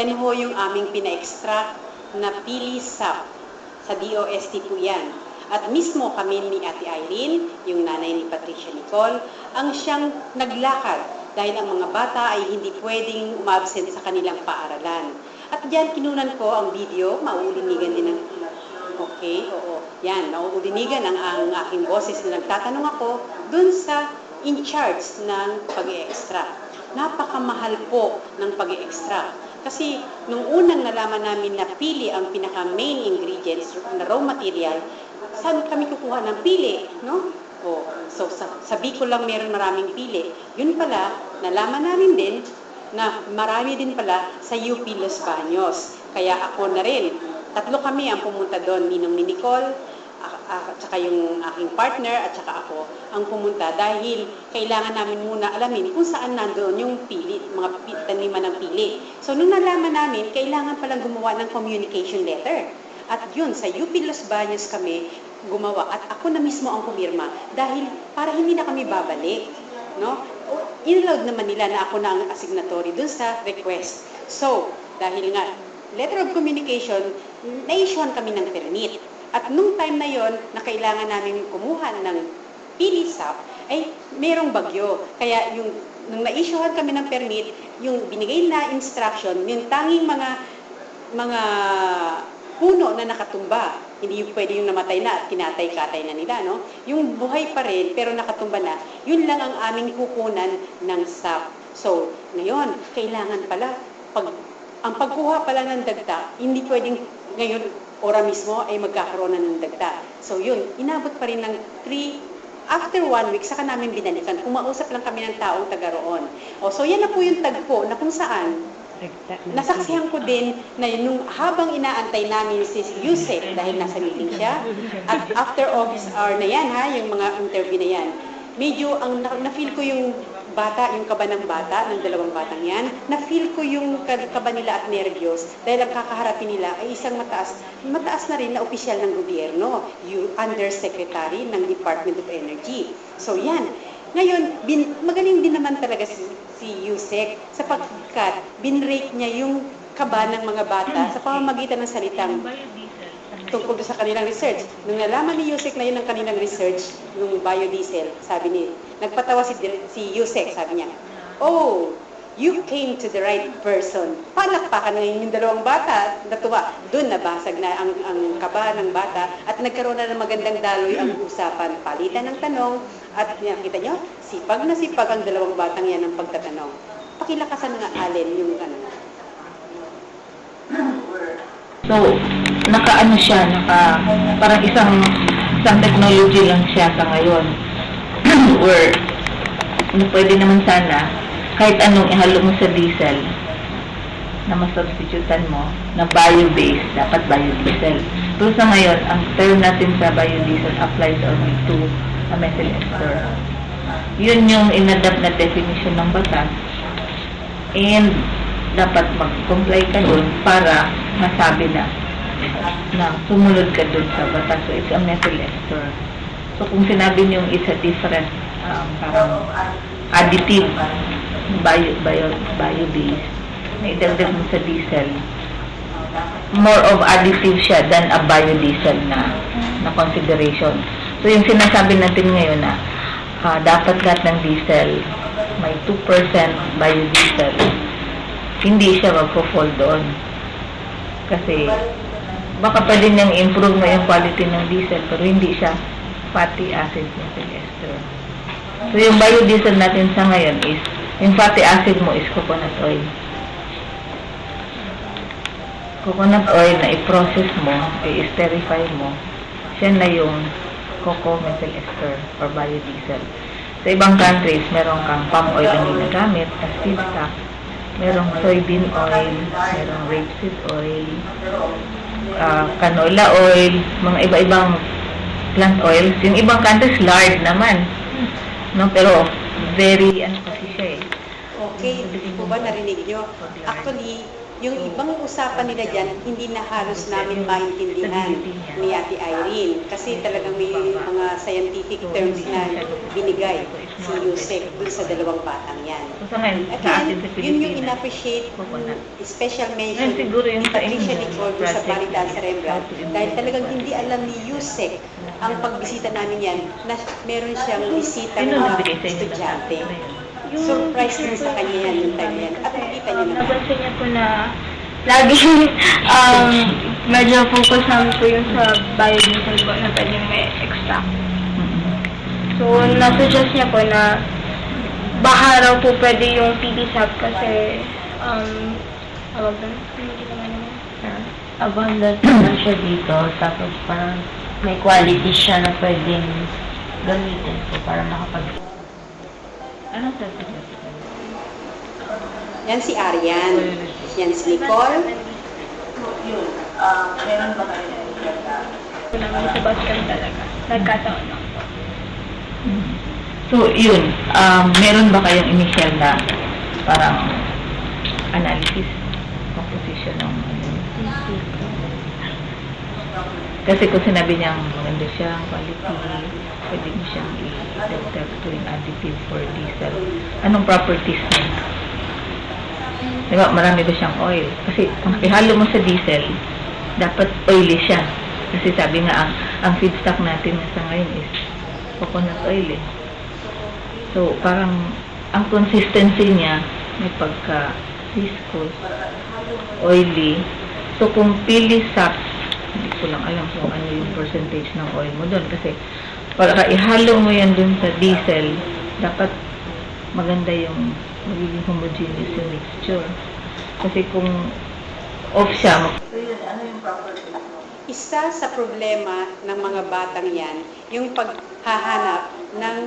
Yan ho yung aming pina-extract na pili sap. Sa DOST po yan. At mismo kami ni Ate Irene, yung nanay ni Patricia Nicole, ang siyang naglakad dahil ang mga bata ay hindi pwedeng umabsent sa kanilang paaralan. At diyan kinunan ko ang video, mauulinigan din ng Okay, oo. Yan, nauulinigan ang, ang aking boses na nagtatanong ako dun sa in charge ng pag-extra. Napakamahal po ng pag-extra. Kasi nung unang nalaman namin na pili ang pinaka-main ingredients na raw material, saan kami kukuha ng pili, no? O, so sa, sabi ko lang meron maraming pili. Yun pala, nalaman namin din na marami din pala sa UP Los Baños. Kaya ako na rin, tatlo kami ang pumunta doon, Ninong ni Nicole, at saka yung aking partner at saka ako ang pumunta dahil kailangan namin muna alamin kung saan nandoon yung pili, mga taniman ng pili. So nung nalaman namin, kailangan palang gumawa ng communication letter. At yun, sa UP Los Baños kami gumawa at ako na mismo ang pumirma dahil para hindi na kami babalik. No? Inallowed naman nila na ako na ang asignatory dun sa request. So, dahil nga, letter of communication, na-issuean kami ng permit. At nung time na yon na kailangan namin kumuha ng pilisap, ay merong bagyo. Kaya yung nung na-issuean kami ng permit, yung binigay na instruction, yung tanging mga mga puno na nakatumba. Hindi yung pwede yung namatay na at kinatay-katay na nila, no? Yung buhay pa rin, pero nakatumba na, yun lang ang aming kukunan ng sap. So, ngayon, kailangan pala, pag, ang pagkuha pala ng dagta, hindi pwedeng ngayon, ora mismo, ay magkakaroon na ng dagta. So, yun, inabot pa rin ng 3 after one week, saka namin binalikan. Kumausap lang kami ng taong taga roon. O, so yan na po yung tagpo na kung saan Nasaksihan ko din na nung habang inaantay namin si Yusek dahil nasa meeting siya, at after office hour na yan ha, yung mga interview na yan, medyo ang na- na-feel ko yung bata, yung kaba ng bata, ng dalawang batang yan, na-feel ko yung ka- kaba nila at nervyos dahil ang kakaharapin nila ay isang mataas, mataas na rin na opisyal ng gobyerno, yung undersecretary ng Department of Energy. So yan, ngayon, bin, magaling din naman talaga si, si Yusek sapagkat binrake niya yung kaba ng mga bata sa pamamagitan ng salitang tungkol sa kanilang research. Nung nalaman ni Yusek na yun ang kanilang research, yung biodiesel, sabi ni, nagpatawa si, si Yusek, sabi niya, Oh, you came to the right person. Palakpakan na yung dalawang bata, natuwa. Doon nabasag na ang, ang kaba ng bata at nagkaroon na ng magandang daloy ang usapan. Palitan ng tanong at nakita nyo, sipag na sipag ang dalawang batang yan ng pagtatanong. Pakilakasan nga Allen yung ano. So, naka-ano siya, naka, parang isang, isang technology lang siya sa ngayon. Or, ano, pwede naman sana, kahit anong ihalo mo sa diesel, na masubstitutan mo, na bio-based, dapat biodiesel. Pero sa ngayon, ang term natin sa biodiesel applies only to a methyl ester. Yun yung inadapt na definition ng batas. And, dapat mag-comply ka dun para masabi na na sumunod ka dun sa batas. So, it's a methyl ester. So, kung sinabi niyo it's a different um, parang additive bio, bio, bio-based na idagdag mo sa diesel, more of additive siya than a biodiesel na na consideration. So, yung sinasabi natin ngayon na ah, dapat lahat ng diesel may 2% biodiesel, hindi siya magpo-fall doon. Kasi, baka pwede niyang improve mo yung quality ng diesel, pero hindi siya fatty acid methyl ester. So, yung biodiesel natin sa ngayon is, yung fatty acid mo is coconut oil. Coconut oil na i-process mo, i-sterify mo, siya na yung cocoa methyl ester or biodiesel. Sa ibang countries, meron kang palm oil ang ginagamit as feedstock. Merong soybean oil, merong rapeseed oil, ah, canola oil, mga iba-ibang plant oils. Yung ibang countries, lard naman. No, pero very, ano kasi siya eh. Okay, hindi po ba narinig nyo? Actually, yung ibang usapan nila dyan, hindi na halos namin maintindihan ni Ate Irene. Kasi talagang may mga scientific terms na binigay si Yusek dun sa dalawang batang yan. Atin yun, yung in-appreciate, special mention ni Patricia Nicole sa na- Cerebral. Dahil talagang hindi alam ni Yusek ang pagbisita namin yan na meron siyang bisita ng mga estudyante. Na yun? Surprise din sa kanya yan yung time na yan. At nakita niyo naman. Napansin niya po na lagi um, medyo focus namin po yun sa biodiesel po na pwedeng may extract. So, nasuggest niya po na baka raw po pwede yung PDSAP kasi um, tawag doon? Hindi naman naman. abundant naman siya dito, tapos parang may quality siya na pwedeng gamitin po para makapag... Anong sasabihin? Yan si Arian. Yan si Nicole. Yun, ah, meron ba kayo ganda? Po namin sa Boston talaga. Nagkataon lang po. So, yun, um, meron ba kayong initial na parang analysis, composition ng Kasi kung sinabi niyang maganda siya, quality, pwede niyo siyang i-detect tuwing additive for diesel. Anong properties niya? Di ba, marami ba siyang oil? Kasi kung ihalo mo sa diesel, dapat oily siya. Kasi sabi nga, ang, ang feedstock natin sa ngayon is coconut oil eh. So, parang ang consistency niya may pagka viscous, oily. So, kung pili sap, hindi ko lang alam kung ano yung percentage ng oil mo doon. Kasi, pagka ihalo mo yan doon sa diesel, dapat maganda yung magiging homogeneous yung mixture. Kasi kung off siya, mag- Isa sa problema ng mga batang yan, yung paghahanap ng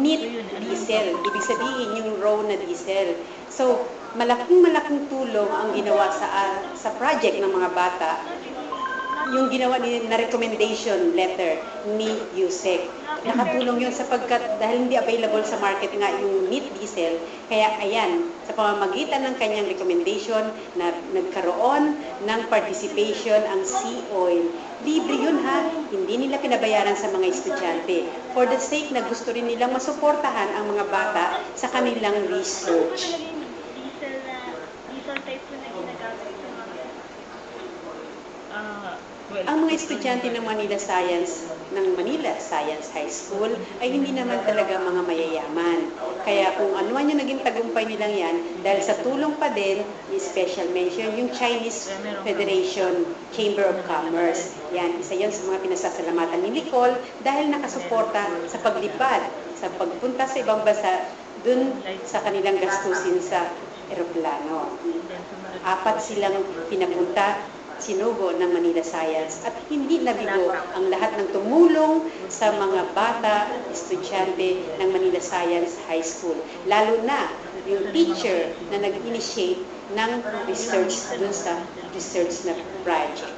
neat diesel. Ibig sabihin yung raw na diesel. So, malaking malaking tulong ang ginawa sa ah, sa project ng mga bata yung ginawa ni na recommendation letter ni USEC. Nakatulong yun sapagkat dahil hindi available sa market nga yung neat diesel, kaya ayan, sa pamamagitan ng kanyang recommendation na nagkaroon ng participation ang Sea Oil. Libre yun ha, hindi nila pinabayaran sa mga estudyante. For the sake na gusto rin nilang masuportahan ang mga bata sa kanilang research. Diesel na, diesel type po na ginagamit sa mga Ah, well, Ang mga estudyante ng Manila Science, ng Manila Science High School, ay hindi naman talaga mga mayayaman. Kaya kung ano man yung naging tagumpay nilang yan, dahil sa tulong pa din, ni special mention, yung Chinese Federation Chamber of Commerce. Yan, isa yan sa mga pinasasalamatan ni Nicole dahil nakasuporta sa paglipad, sa pagpunta sa ibang bansa, dun sa kanilang gastusin sa eroplano. Apat silang pinapunta sinugo ng Manila Science at hindi nabigo ang lahat ng tumulong sa mga bata, estudyante ng Manila Science High School. Lalo na yung teacher na nag-initiate ng research dun sa research na project.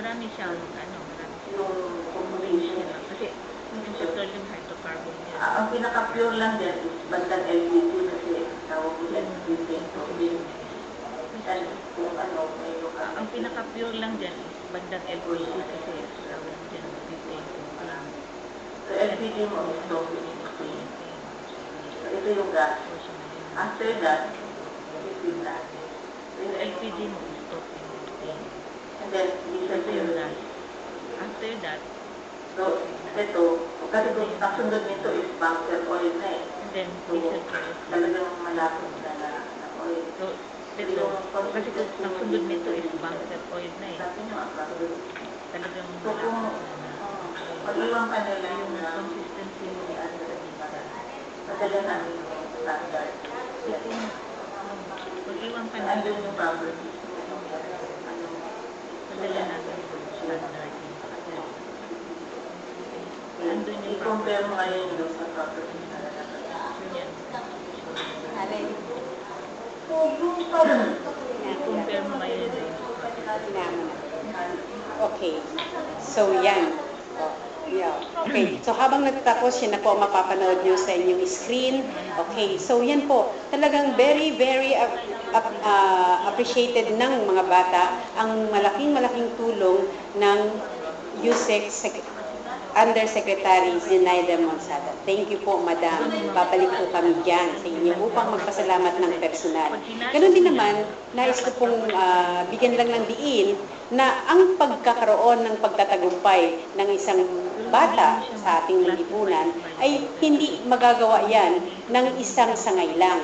marami siyang ano, marami siyang kasi yung petroleum hydrocarbon niya. Ah, ang pinaka-pure lang din is bandang LPG kasi tawag nila butane tubig. Minsan kung ano, may luka. Ang pinaka-pure lang dyan is bandang LPG kasi tawag dyan butane propane. So LPG mo is tubig. So ito yung gas. After that, liquid na. Yung LPG mo is propane butane. And then, yung fuel. gas. After that, So, ito, kasi kung ang sunod nito is bunker oil na eh. then So, talagang malapit na na, na oil. So, ito, kasi kung ang sunod nito is bunker oil na eh. Sabi nyo, ang bakit? Talagang So, kung malapit na na. oh, pag-iwan ka nila Yung na consistency mo sa diesel. Madala na yung standard. So, kung pag iwan ka na, Andun yung property. padala natin yung standard. Andun yung I-compare mo ngayon doon sa property na lalabas. Yan. Alay, I-compare mo ngayon yung Tingnan mo na. Okay. So, yan. Yeah. Okay. So habang nagtatapos, yan na po ang mapapanood nyo sa inyong screen. Okay. So yan po. Talagang very, very uh, ap- uh, appreciated ng mga bata ang malaking-malaking tulong ng USEC Sec- Undersecretary Zenaida Monsada. Thank you po, Madam. Babalik po kami dyan sa inyo upang magpasalamat ng personal. Ganon din naman, nais ko pong ah, bigyan lang ng diin na ang pagkakaroon ng pagtatagumpay ng isang bata sa ating lipunan ay hindi magagawa yan ng isang sangay lang.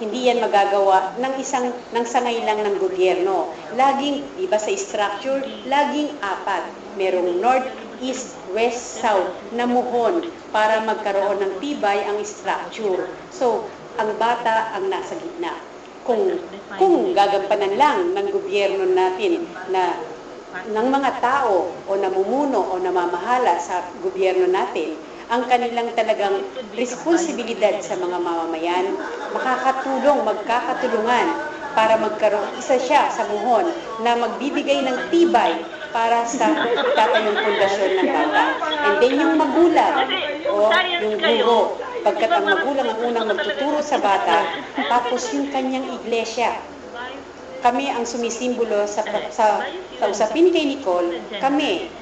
Hindi yan magagawa ng isang ng sangay lang ng gobyerno. Laging, di ba sa structure, laging apat. Merong north, east, west, south na muhon para magkaroon ng tibay ang structure. So, ang bata ang nasa gitna. Kung, kung gagampanan lang ng gobyerno natin na ng mga tao o namumuno o namamahala sa gobyerno natin ang kanilang talagang responsibilidad sa mga mamamayan, makakatulong, magkakatulungan para magkaroon, isa siya sa muhon na magbibigay ng tibay para sa tatayong pundasyon ng bata. And then yung magulang o yung guro, pagkat ang magulang ang unang magtuturo sa bata, tapos yung kanyang iglesia, kami ang sumisimbolo sa, sa, sa usapin kay Nicole, kami,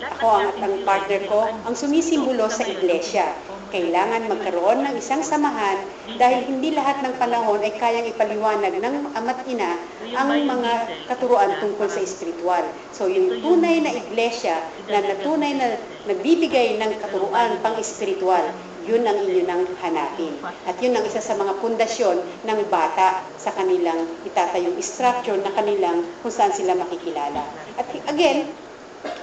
ako ang, ang partner ko, ang sumisimbolo sa iglesia. Kailangan magkaroon ng isang samahan dahil hindi lahat ng panahon ay kayang ipaliwanag ng ama't ina ang mga katuruan tungkol sa espiritual. So yung tunay na iglesia na natunay na nagbibigay ng katuruan pang espiritual, yun ang inyo nang hanapin. At yun ang isa sa mga pundasyon ng bata sa kanilang itatayong structure na kanilang kung saan sila makikilala. At again,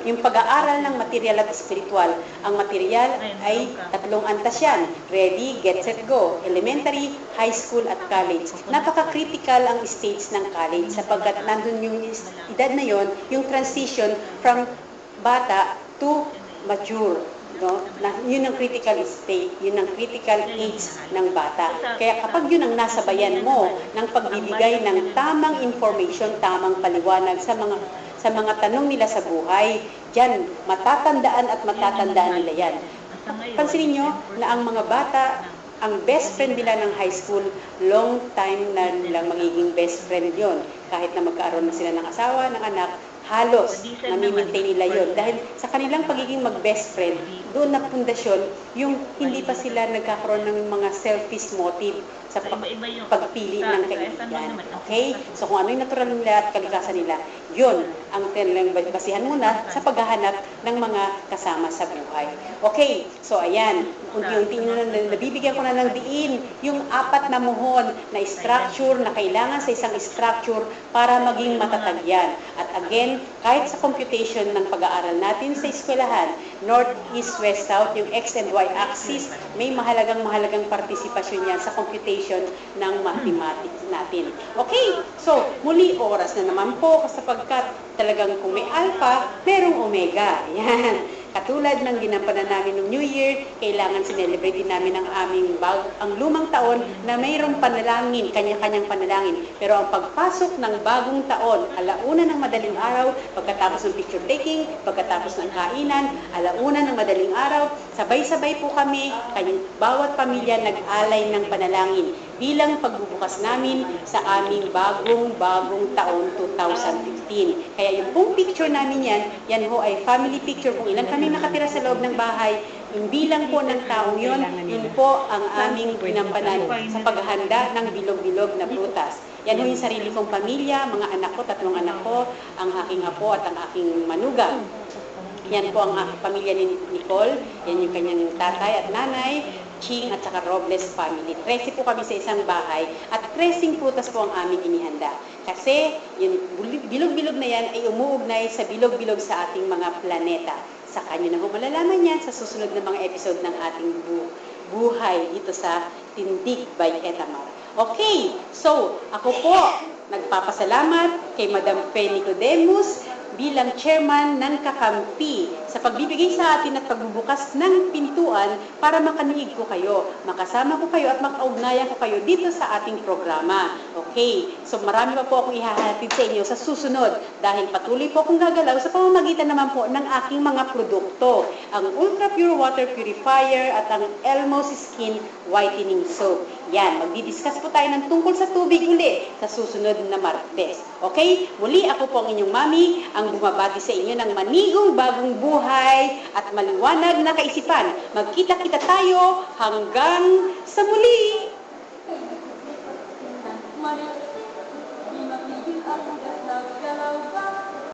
yung pag-aaral ng material at spiritual, ang material ay tatlong antas yan. Ready, get, set, go. Elementary, high school, at college. Napaka-critical ang stage ng college sapagkat nandun yung edad na yon, yung transition from bata to mature. No? Na, yun ang critical state, yun ang critical age ng bata. Kaya kapag yun ang nasa bayan mo ng pagbibigay ng tamang information, tamang paliwanag sa mga sa mga tanong nila sa buhay, diyan matatandaan at matatandaan nila yan. Pansinin nyo na ang mga bata, ang best friend nila ng high school, long time na nilang magiging best friend yon Kahit na magkaroon na sila ng asawa, ng anak, halos nami-maintain nila yon Dahil sa kanilang pagiging mag-best friend, doon na pundasyon yung hindi pa sila nagkakaroon ng mga selfish motive sa pag- pagpili ng kaibigan. Okay? So kung ano yung natural nila at kalikasan nila, yun ang kanilang basihan muna sa paghahanap ng mga kasama sa buhay. Okay, so ayan, unti-unti na nabibigyan ko na ng diin yung apat na muhon na structure na kailangan sa isang structure para maging matatag yan. At again, kahit sa computation ng pag-aaral natin sa eskwelahan, North, East, West, South, yung X and Y axis, may mahalagang mahalagang partisipasyon yan sa computation ng mathematics natin. Okay, so muli oras na naman po sapagkat talagang kung may alpha, merong omega. Yan. Katulad ng ginampanan namin ng New Year, kailangan sinelebrate din namin ang aming bag, ang lumang taon na mayroong panalangin, kanya-kanyang panalangin. Pero ang pagpasok ng bagong taon, alauna ng madaling araw, pagkatapos ng picture taking, pagkatapos ng kainan, alauna ng madaling araw, sabay-sabay po kami, bawat pamilya nag-alay ng panalangin bilang pagbubukas namin sa aming bagong-bagong taon 2015. Kaya yung pong picture namin yan, yan ho ay family picture kung ilan kami nakatira sa loob ng bahay, yung bilang po ng taong yun, yun po ang aming ginampanan sa paghahanda ng bilog-bilog na prutas. Yan ho yung sarili kong pamilya, mga anak ko, tatlong anak ko, ang aking apo at ang aking manugang. Yan po ang ah, pamilya ni Nicole, yan yung kanyang tatay at nanay, Ching at saka Robles family. 13 po kami sa isang bahay at 13 prutas po ang aming inihanda. Kasi yung bilog-bilog na yan ay umuugnay sa bilog-bilog sa ating mga planeta. Sa kanyo na malalaman yan sa susunod na mga episode ng ating bu- buhay dito sa Tindig by Etamar. Okay, so ako po nagpapasalamat kay Madam Fe Nicodemus bilang chairman ng kakampi sa pagbibigay sa atin at pagbubukas ng pintuan para makaniig ko kayo, makasama ko kayo at makaugnayan ko kayo dito sa ating programa. Okay, so marami pa po akong ihahatid sa inyo sa susunod dahil patuloy po akong gagalaw sa pamamagitan naman po ng aking mga produkto, ang Ultra Pure Water Purifier at ang Elmos Skin Whitening Soap. Yan, magdidiscuss po tayo ng tungkol sa tubig uli sa susunod na Martes. Okay? Muli ako po ang inyong mami, ang bumabati sa inyo ng manigong bagong buhay at maliwanag na kaisipan. Magkita-kita tayo hanggang sa muli! Maria,